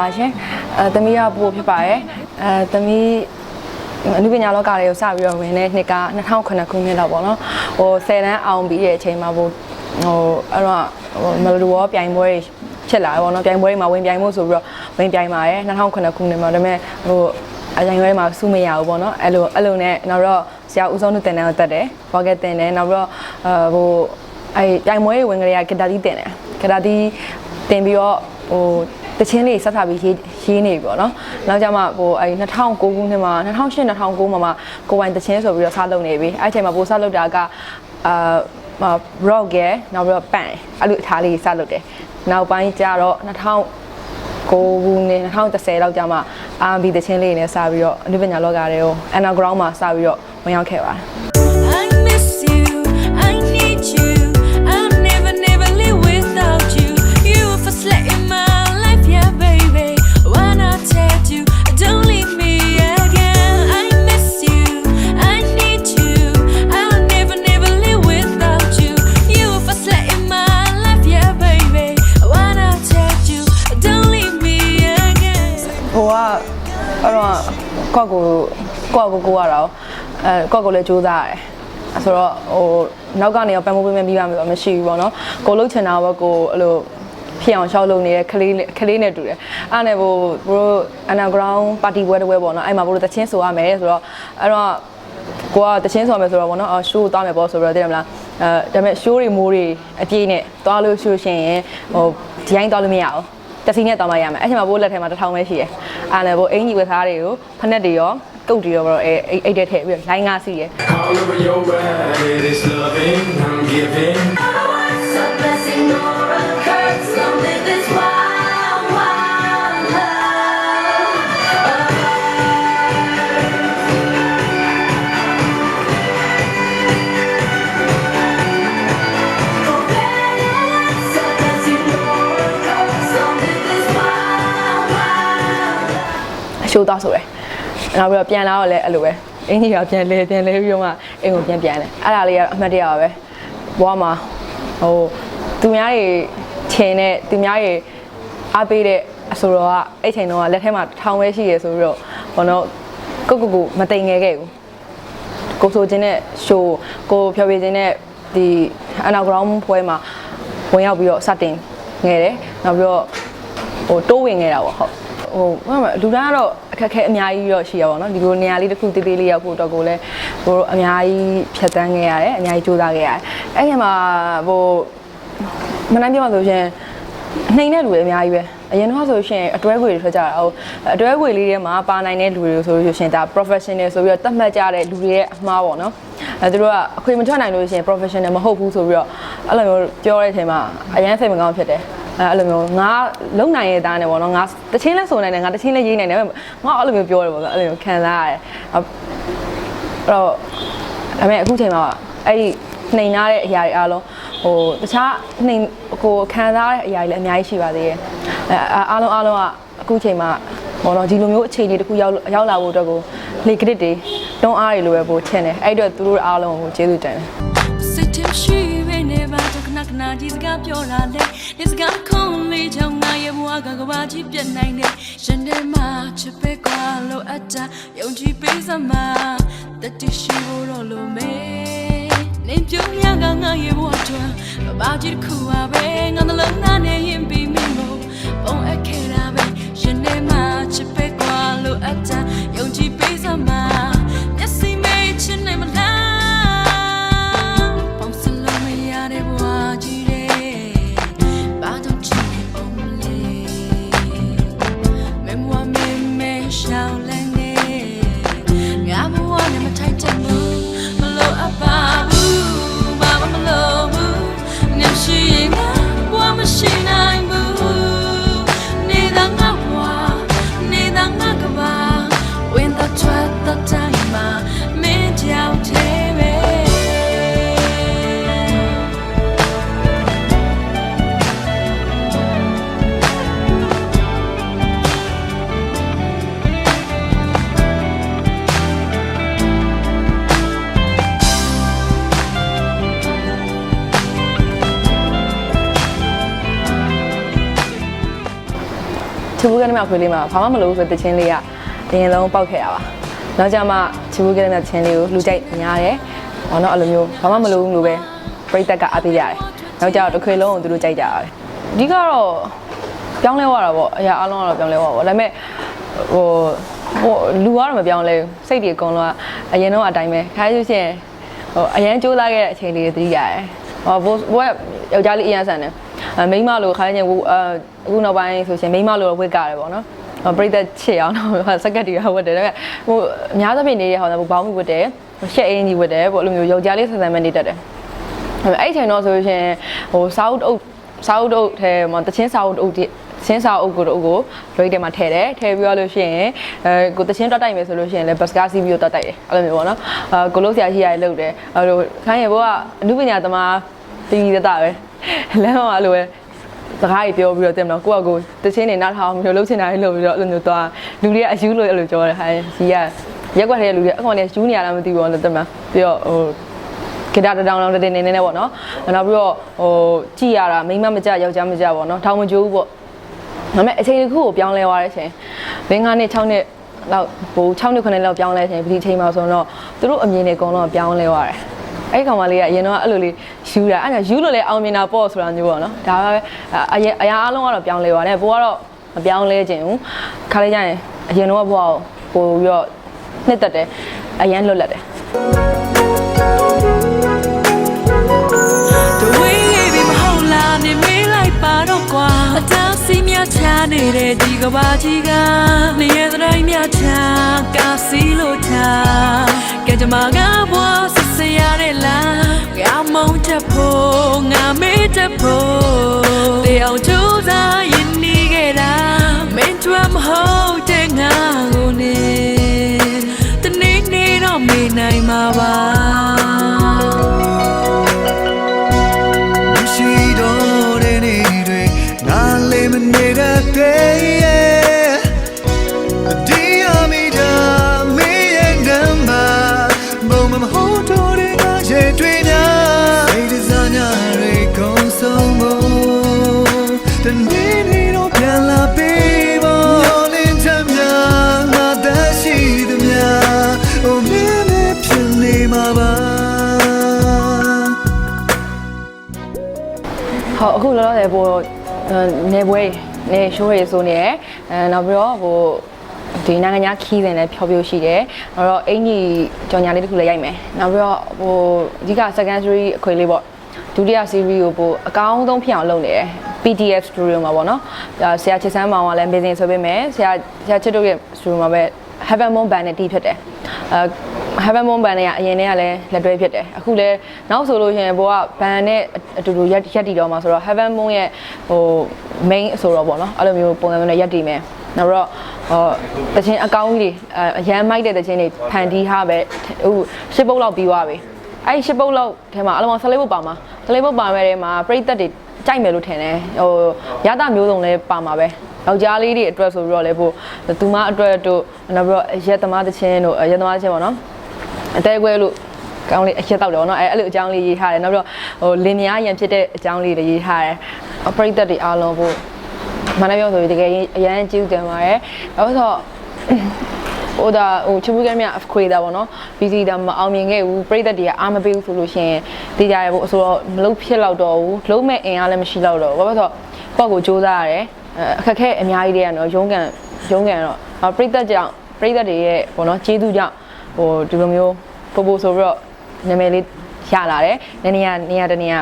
ပါရှင်အဲသမီးကပို့ဖြစ်ပါတယ်အဲသမီးအနုပညာလောကတွေကိုစပြီးတော့ဝင်တဲ့နှစ်က2009ခုနှစ်လောက်ပေါ့နော်ဟို10တန်းအောင်ပြီးတဲ့အချိန်မှာဟိုဟိုအဲ့တော့ဟိုမလူဝပြိုင်ပွဲတွေဖြစ်လာတယ်ပေါ့နော်ပြိုင်ပွဲတွေမှာဝင်ပြိုင်ဖို့ဆိုပြီးတော့ဝင်ပြိုင်ပါတယ်2009ခုနှစ်မှာဒါပေမဲ့ဟိုအရင်ကမှာစုမရဘူးပေါ့နော်အဲ့လိုအဲ့လိုနဲ့နောက်တော့ဆရာဦးစောနုတင်တန်းကိုတက်တယ်ဘောကက်တင်တယ်နောက်ပြီးတော့အဲဟိုအဲပြိုင်ပွဲတွေဝင်ကြရကဂီတာတီးတင်တယ်ဂီတာတီးတင်ပြီးတော့ဟို တချင်းလေးဆက်ထားပြီးရေးရေးနေပြီပေါ့နော်နောက်ကြမှာဟိုအဲ2009ခုနှစ်မှာ2008 2009မှာမှကိုပိုင်တချင်းဆိုပြီးတော့စလုပ်နေပြီအဲ့အချိန်မှာပိုစလုပ်တာကအာ rock ရယ်နောက်ပြီးတော့ pan အဲ့လိုအထားလေးစလုပ်တယ်နောက်ပိုင်းကျတော့2000ကိုခုနှစ်2010လောက်ကြာမှ R&B တချင်းလေးနဲ့စပြီးတော့အနုပညာလောကတွေကို underground မှာစပြီးတော့ဝင်ရောက်ခဲ့ပါတယ် ကောက်ကိုကိုရတာအဲကောက်ကိုလည်းစူးစမ်းရတယ်ဆိုတော့ဟိုနောက်ကနေတော့ပန်မိုးပေးမယ်ပြီးပါမယ်တော့မရှိဘူးပေါ့နော်ကိုလုတ်ချင်တာဘက်ကိုအဲ့လိုဖြစ်အောင်ရှောက်လုပ်နေတဲ့ကလေးကလေးနဲ့တူတယ်အဲ့နဲ့ဟိုဘို့ underground party ပွဲတစ်ပွဲပေါ့နော်အဲ့မှာဘို့တချင်းဆိုရမယ်ဆိုတော့အဲ့တော့ကိုကတချင်းဆိုရမယ်ဆိုတော့ဗောနော်အော် show သွားမယ်ပေါ့ဆိုတော့သိတယ်မလားအဲဒါပေမဲ့ show တွေမိုးတွေအပြည့်နဲ့သွားလို့ရှိရှင်ရင်ဟိုဒီတိုင်းသွားလို့မရဘူးတက်စီနဲ့တောင်းမရမယ်အဲ့ချိန်မှာဘိုးလက်ထဲမှာတစ်ထောင်ပဲရှိတယ်အားလည်းဘိုးအင်ကြီးဝတ်သားတွေကိုဖက်နဲ့တွေရော ကုတ်တွေရောဘို့အဲအိတ်တဲ့ထည့်ပြီးတော့လိုင်းငါစီရယ် All over your body, this loving I'm giving. It's a blessing or a curse. Long live this wild, wild love. It's a blessing or a curse. Long live this wild, wild အရှိုးသွားဆိုရယ် နောက်ပြီးတော့ပြန်လာတော့လည်းအဲ့လိုပဲအင်ကြီးကပြန်လဲပြန်လဲပြီးတော့မှအိမ်ကိုပြန်ပြန်တယ်အဲ့ဒါလေးကအမှတ်တရပါပဲဘွားမှာဟိုသူများတွေချင်တဲ့သူများတွေအားပေးတဲ့အဆိုတော့ကအဲ့ချိန်တော့လက်ထဲမှာထောင်ပဲရှိရယ်ဆိုပြီးတော့ဘောနော်ကိုကိုကိုမတိမ်ငယ်ခဲ့ဘူးကိုဆိုခြင်းနဲ့ရှိုးကိုဖြောပြခြင်းနဲ့ဒီ underground ပွဲမှာဝင်ရောက်ပြီးတော့စတင်ငယ်တယ်နောက်ပြီးတော့ဟိုတိုးဝင်နေတာပေါ့ဟုတ် ဟိုဘာမှလူသားကတော့အခက်အခဲအများကြီးတော့ရှိရပါတော့နော်ဒီလိုနေရာလေးတစ်ခုတေးသေးလေးရောက်ဖို့တော့ကိုလည်းဟိုအများကြီးဖြတ်တန်းခဲ့ရတယ်အများကြီးကြိုးစားခဲ့ရတယ်အဲ့ဒီမှာဟိုမနိုင်ပြမှာဆိုရှင်နှိမ်တဲ့လူတွေအများကြီးပဲအရင်တော့ဆိုရှင်အတွဲခွေတွေထွက်ကြတာဟိုအတွဲခွေလေးထဲမှာပါနိုင်တဲ့လူတွေဆိုလို့ရှင်ဒါ professional ဆိုပြီးတော့သတ်မှတ်ကြတဲ့လူတွေရဲ့အမှားပေါ့နော်အဲသူတို့ကအခွေမထွက်နိုင်လို့ရှင် professional မဟုတ်ဘူးဆိုပြီးတော့အဲ့လိုမျိုးပြောတဲ့အချိန်မှာအရင်စိတ်မကောင်းဖြစ်တယ် အဲအဲ့လိုမျိုးငါလုံနိုင်ရဲ့သားနဲ့ပေါ့နော်ငါတချင်းလဲဆိုနိုင်တယ်ငါတချင်းလဲရေးနိုင်တယ်ငါအဲ့လိုမျိုးပြောတယ်ပေါ့အဲ့လိုမျိုးခံစားရတယ်အဲ့တော့ဒါပေမဲ့အခုချိန်မှာအဲ့ဒီနှိမ်ထားတဲ့အရာတွေအားလုံးဟိုတခြားနှိမ်ကိုခံစားရတဲ့အရာတွေလည်းအများကြီးရှိပါသေးတယ်အဲအားလုံးအားလုံးကအခုချိန်မှာပေါ့နော်ဒီလိုမျိုးအခြေအနေတစ်ခုရောက်ရောက်လာဖို့အတွက်ကိုလေကရစ်တွေတွန်းအားတွေလိုပဲပို့ချင်တယ်အဲ့အတွက်သူတို့အားလုံးကိုကျေးဇူးတင်တယ်စိတ်ထဲရှိရနေပါ တော့ခဏခဏကြီးစကားပြောတာလေဒီစကားခုံးလေးချောင်းငါရဲ့ဘဝကကဘာကြီးပြတ်နိုင်တယ်ရှင်ထဲမှာချစ်ပဲကွာလို့အတာယုံကြည်ပေးစမှာတတိရှိဖို့တော့လို့မေနေပြုံးရကငါရဲ့ဘဝချွာဘာကြီးတစ်ခုပါပဲငါနှလုံးသားနဲ့ရင်ပြီးမိမို့ပုံအပ်ခဲ့တာပဲရှင်ထဲမှာချစ်ပဲကွာလို့အတာယုံကြည်ပေးစမှာမျ ချီဘူးကလေးမှာခွေးလေးမှာဘာမှမလုပ်ဘူးဆိုတဲ့ချင်းလေးကအရင်လုံးပောက်ခဲ့တာပါနောက်ကြမှာချီဘူးကလေးမှာချင်းလေးကိုလူကြိုက်များတယ်ဟောနော်အဲ့လိုမျိုးဘာမှမလုပ်ဘူးလို့ပဲပြိတက်ကအပေးရတယ်နောက်ကြတော့တစ်ခွေလုံးကိုသူတို့ကြိုက်ကြတယ်အဓိကတော့ပြောင်းလဲသွားတာပေါ့အရာအလုံးကတော့ပြောင်းလဲသွားပါပေါ့ဒါပေမဲ့ဟိုဟိုလူကတော့မပြောင်းလဲဘူးစိတ်တွေအကုန်လုံးကအရင်တော့အတိုင်းပဲခါရလို့ရှိရင်ဟိုအရင်ကြိုးစားခဲ့တဲ့အချိန်လေးတွေသတိရတယ်ဟောဘိုးဘိုးကယောက်ျားလေးအရင်ဆန်တယ်အဲ မိန်းမလို့ခါရရင်ဟိုအအခုနောက်ပိုင်းဆိုရှင်မိန်းမလို့ဝစ်ကြတယ်ပေါ့နော်ပရိသတ်ချစ်အောင်တော့စက်ကတ်တွေကဝတ်တယ်ဒါပေမဲ့ဟိုအများသဖြင့်နေတဲ့ဟောဘောင်းမီဝတ်တယ်ရှက်အင်းကြီးဝတ်တယ်ပေါ့အဲ့လိုမျိုးယောက်ျားလေးဆန်ဆန်ပဲနေတတ်တယ်အဲ့အဲ့ချိန်တော့ဆိုရှင်ဟိုစာအုပ်အုပ်စာအုပ်အုပ်ထဲမှာတချင်းစာအုပ်အုပ်ဒီစင်းစာအုပ်ကိုတော့ကိုရိတ်ထဲမှာထည့်တယ်ထည့်ပြီးတော့လို့ရှိရင်အဲကိုတချင်းတွတ်တိုက်မယ်ဆိုလို့ရှိရင်လည်းဘတ်စကားစီးပြီးတော့တွတ်တိုက်တယ်အဲ့လိုမျိုးပေါ့နော်အဲကိုလို့ဆရာရှိရတယ်လုပ်တယ်အဲ့လိုခိုင်းရဘောကအမှုပညာသမားတီးတတ်တာပဲ လမ်းမှာအဲ့လိုပဲစကားကြီးပြောပြီးတော့တင်မလို့ကိုကကိုတချင်းနေနားထောင်ပြီးတော့လှုပ်ချင်တာလေးလှုပ်ပြီးတော့အဲ့လိုမျိုးသွားလူတွေကအယူလို့အဲ့လိုပြောတယ်ဟာကြီးကရက်ွက်တဲ့လူတွေအကောင်နဲ့ယူနေရလားမသိဘူးလို့တင်မပြီးတော့ဟိုဂီတာတစ်တောင်တောင်တင်းနေနေနဲ့ပေါ့နော်နောက်ပြီးတော့ဟိုကြည်ရတာမိန်းမမကြယောက်ျားမကြပေါ့နော်ထောင်မကြိုးဘူးပေါ့ဒါပေမဲ့အချိန်တစ်ခုကိုပြောင်းလဲသွားတဲ့အချိန်လင်း9နှစ်6နှစ်လောက်ဟို6နှစ်9နှစ်လောက်ပြောင်းလဲတဲ့အချိန်ဒီအချိန်မှာဆိုတော့သူတို့အမြင်တွေအကုန်လုံးပြောင်းလဲသွားတယ် အဲ့ဒီကောင်မလေးကအရင်တော့အဲ့လိုလေးယူတာအဲ့ဒါယူလို့လဲအောင်မြင်တာပေါ့ဆိုတာမျိုးပေါ့နော်ဒါပဲအရင်အရာအလုံးကတော့ပြောင်းလဲသွားတယ်ဘိုးကတော့မပြောင်းလဲခြင်းဘူးခါလေးကျရင်အရင်တော့ဘိုးကပို့ပြီးတော့နှစ်သက်တယ်အရင်လွတ်လပ်တယ် The way baby မဟုတ်လားနေမေးလိုက်ပါတော့ကွာအတားစီမြချာနေတဲ့ဒီကဘာကြီးကနေရတိုင်းမြချာကာစီလို့ချာကဲကြမကဘွား မေးချက်ဖို့တေအောင်ကြိုးစားရင်နေခဲ့တာမင်းတို့မဟုတ်တဲ့ငါကိုနေတနေ့နေ့တော့မေးနိုင်မှာပါ နေပွဲနေရှိုးရေးဆိုနေရယ်အဲနောက်ပြီးတော့ဟိုဒီနိုင်ငံခြားခီးစဉ်လည်းဖြောပြရှိတယ်အဲ့တော့အင်ကြီးကြော်ညာလေးတစ်ခုလည်းရိုက်မယ်နောက်ပြီးတော့ဟိုအဓိက second series အခွေလေးပေါ့ဒုတိယ series ကိုပိုအကောင်းဆုံးဖြစ်အောင်လုပ်နေတယ် PDF studio မှာပေါ့နော်ဒါဆရာချစ်စမ်းမောင်ကလည်း amazing ဆိုပေမဲ့ဆရာဆရာချစ်တို့ရဲ့ studio မှာပဲ Heaven Moon Band နဲ့တီးဖြစ်တယ်အဲ Heaven Moon Band နဲ့ကအရင်တည်းကလည်းလက်တွဲဖြစ်တယ်အခုလည်းနောက်ဆိုလို့ရှိရင်ဘောက band နဲ့အတူတူရက်ရက်တည်တော့မှာဆိုတော့ Heaven Moon ရဲ့ဟို main ဆိုတော့ပေါ့နော်အဲ့လိုမျိုးပုံစံမျိုးနဲ့ရက်တည်မယ်နောက်တော့ဟောတချင်းအကောင်းကြီးတွေအရန်မိုက်တဲ့တချင်းတွေဖန်တီးထားပဲဟိုရှစ်ပုတ်လောက်ပြီးသွားပြီအဲ့ဒီရှစ်ပုတ်လောက်ထဲမှာအလုံး14ပုတ်ပါမှာ14ပုတ်ပါမဲ့ထဲမှာပြိသက်တွေကြိုက်မယ်လို့ထင်တယ်ဟိုရတာမျိုးစုံလည်းပါမှာပဲယောက်ျားလေးတွေအတွက်ဆိုပြီးတော့လည်းပို့သူမအတွက်တို့နောက်ပြီးတော့ရက်သမားတချင်းတို့ရက်သမားတချင်းပေါ့နော် အသေးခွဲလို့ကောင်းလေးအရက်တောက်တယ်ပေါ့နော်အဲအဲ့လိုအကြောင်းလေးရေးထားတယ်နောက်ပြီးတော့ဟိုလင်မယားရန်ဖြစ်တဲ့အကြောင်းလေးတွေရေးထားတယ်အပရိသတ်တွေအားလုံးပို့မနက်ပြောဆိုရင်တကယ်အရန်ကြည့်ကြတယ်ပါတယ်ဘာလို့ဆိုတော့ဟိုဒါဟိုချစ်ဘူးကမြအခွေတာပေါ့နော် BC ဒါမအောင်မြင်ခဲ့ဘူးပြိသက်တွေကအားမပေးဘူးဆိုလို့ရှိရင်တေးကြရဖို့ဆိုတော့မလုပ်ဖြစ်တော့တော့ဘူးလုံးမဲ့အင်အားလည်းမရှိတော့တော့ဘူးဘာလို့ဆိုတော့ကိုယ့်ကိုစူးစမ်းရတယ်အခက်ခဲအများကြီးတွေကတော့ရုံးကန်ရုံးကန်တော့ပြိသက်ကြောင့်ပြိသက်တွေရဲ့ပေါ့နော်ကျေးဇူးကြောင့် ဟိုဒီလိုမျိုးပို့ပို့ဆိုပြီးတော့နာမည်လေးရလာတယ်နေနေရနေရတနေရ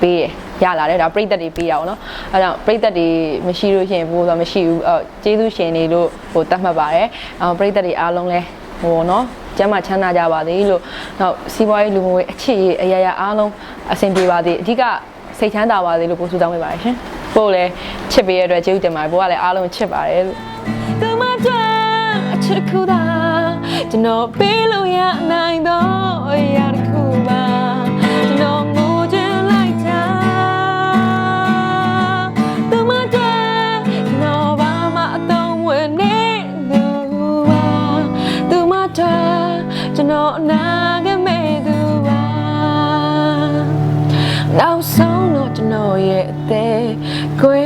ပေးရလာတယ်ဒါပြိသက်တွေပေးတာပေါ့နော်အဲကြောင့်ပြိသက်တွေမရှိလို့ရှိရင်ဘိုးဆိုမရှိဘူးအဲကျေးဇူးရှင်တွေလို့ဟိုတတ်မှတ်ပါတယ်အဲပြိသက်တွေအားလုံးလဲဟိုနော်ကျမ်းမာချမ်းသာကြပါစေလို့နောက်စီးပွားရေးလူမှုရေးအချစ်ရေးအရာရာအားလုံးအဆင်ပြေပါစေအဓိကစိတ်ချမ်းသာပါစေလို့ပို့ဆုတောင်းပေးပါတယ်ရှင်ပို့လည်းချစ်ပေးရတဲ့အတွက်ကျေးဇူးတင်ပါတယ်ဘိုးကလည်းအားလုံးချစ်ပါတယ်လို့သူမတို့အချစ်တစ်ခုသာ ကျွန်တော်ပေးလို့ရနိုင်တော့အရာတစ်ခုပါကျွန်တော်ငိုချင်လိုက်တာသူမတို့ကျွန်တော်ဘာမှအတော့ဝင်နေသူပါသူမတို့ကျွန်တော်အနာဂတ်မဲ့သူပါနောက်ဆုံးတော့ကျွန်တော်ရဲ့အသေးခွေ